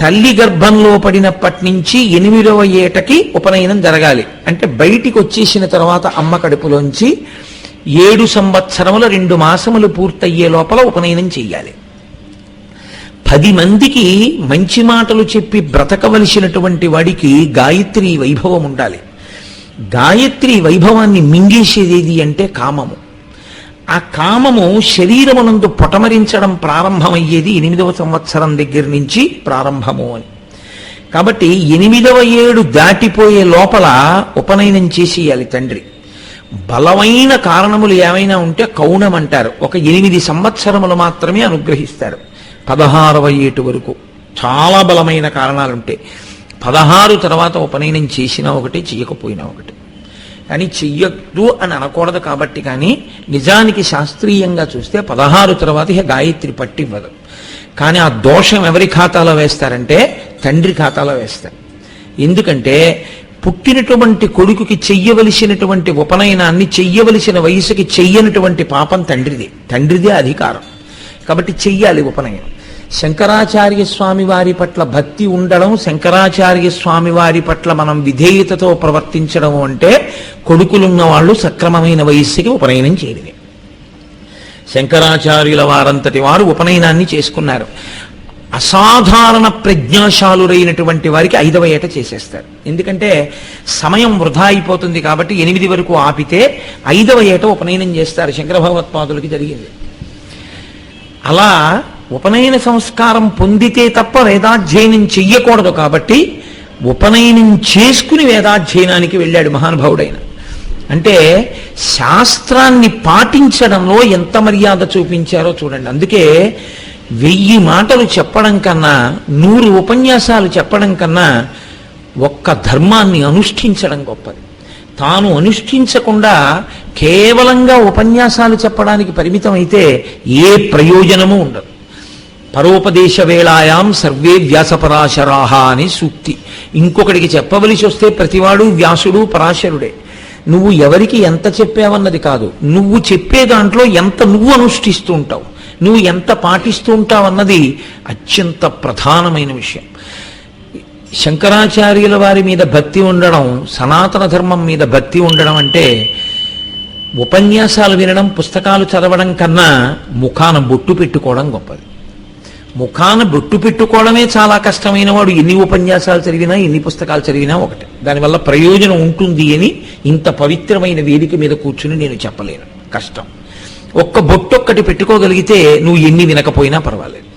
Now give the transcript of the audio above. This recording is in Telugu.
తల్లి గర్భంలో పడినప్పటి నుంచి ఎనిమిదవ ఏటకి ఉపనయనం జరగాలి. అంటే బయటికి వచ్చేసిన తర్వాత అమ్మ కడుపులోంచి ఏడు సంవత్సరముల రెండు మాసములు పూర్తయ్యే లోపల ఉపనయనం చేయాలి పది మందికి మంచి మాటలు చెప్పి బ్రతకవలసినటువంటి వాడికి గాయత్రి వైభవం ఉండాలి. గాయత్రి వైభవాన్ని మింగేసేది అంటే కామము. ఆ కామము శరీరమునందు పొటమరించడం ప్రారంభమయ్యేది ఎనిమిదవ సంవత్సరం దగ్గర నుంచి ప్రారంభము అని. కాబట్టి ఎనిమిదవ ఏడు దాటిపోయే లోపల ఉపనయనం చేసేయాలి తండ్రి. బలమైన కారణములు ఏమైనా ఉంటే కౌణం అంటారు. ఒక ఎనిమిది సంవత్సరములు మాత్రమే అనుగ్రహిస్తారు. పదహారవ ఏటు వరకు చాలా బలమైన కారణాలుంటే పదహారు తర్వాత ఉపనయనం చేసినా ఒకటి చేయకపోయినా ఒకటి. కానీ చెయ్యొద్దు అని అనకూడదు కాబట్టి కానీ నిజానికి శాస్త్రీయంగా చూస్తే పదహారు తర్వాత ఇక గాయత్రి పట్టివ్వదు. కానీ ఆ దోషం ఎవరి ఖాతాలో వేస్తారంటే తండ్రి ఖాతాలో వేస్తారు. ఎందుకంటే పుట్టినటువంటి కొడుకుకి చెయ్యవలసినటువంటి ఉపనయనాన్ని చెయ్యవలసిన వయసుకి చెయ్యనటువంటి పాపం తండ్రిది. తండ్రిదే అధికారం. కాబట్టి చెయ్యాలి ఉపనయనం. శంకరాచార్య స్వామి వారి పట్ల భక్తి ఉండడం శంకరాచార్య స్వామి వారి పట్ల మనం విధేయతతో ప్రవర్తించడం అంటే కొడుకులున్న వాళ్ళు సక్రమమైన వయస్సుకి ఉపనయనం చేయడమే. శంకరాచార్యుల వారంతటి వారు ఉపనయనాన్ని చేసుకున్నారు. అసాధారణ ప్రజ్ఞాశాలురైనటువంటి వారికి ఐదవ ఏట చేసేస్తారు. ఎందుకంటే సమయం వృధా అయిపోతుంది కాబట్టి ఎనిమిది వరకు ఆపితే ఐదవ ఏట ఉపనయనం చేస్తారు శంకర భగవత్పాదులకి జరిగింది. అలా ఉపనయన సంస్కారం పొందితే తప్ప వేదాధ్యయనం చెయ్యకూడదు కాబట్టి ఉపనయనం చేసుకుని వేదాధ్యయనానికి వెళ్ళాడు మహానుభావుడైన. అంటే శాస్త్రాన్ని పాటించడంలో ఎంత మర్యాద చూపించారో చూడండి. అందుకే వెయ్యి మాటలు చెప్పడం కన్నా నూరు ఉపన్యాసాలు చెప్పడం కన్నా ఒక్క ధర్మాన్ని అనుష్ఠించడం గొప్పది. తాను అనుష్ఠించకుండా కేవలంగా ఉపన్యాసాలు చెప్పడానికి పరిమితం అయితే ఏ ప్రయోజనము ఉండదు. పరోపదేశ వేళాయాం సర్వే వ్యాసపరాశరాహ అని సూక్తి. ఇంకొకడికి చెప్పవలసి వస్తే ప్రతివాడు వ్యాసుడు పరాశరుడే. నువ్వు ఎవరికి ఎంత చెప్పావన్నది కాదు. నువ్వు చెప్పే దాంట్లో ఎంత నువ్వు అనుష్ఠిస్తూ ఉంటావు నువ్వు ఎంత పాటిస్తూ ఉంటావు అన్నది అత్యంత ప్రధానమైన విషయం. శంకరాచార్యుల వారి మీద భక్తి ఉండడం సనాతన ధర్మం మీద భక్తి ఉండడం అంటే ఉపన్యాసాలు వినడం పుస్తకాలు చదవడం కన్నా ముఖాన బొట్టు పెట్టుకోవడం గొప్పది. ముఖాన బొట్టు పెట్టుకోవడమే చాలా కష్టమైన వాడు ఎన్ని ఉపన్యాసాలు చదివినా ఎన్ని పుస్తకాలు చదివినా ఒకటే. దానివల్ల ప్రయోజనం ఉంటుంది అని ఇంత పవిత్రమైన వేదిక మీద కూర్చుని నేను చెప్పలేను. కష్టం. ఒక్క బొట్టొక్కటి పెట్టుకోగలిగితే నువ్వు ఎన్ని వినకపోయినా పర్వాలేదు.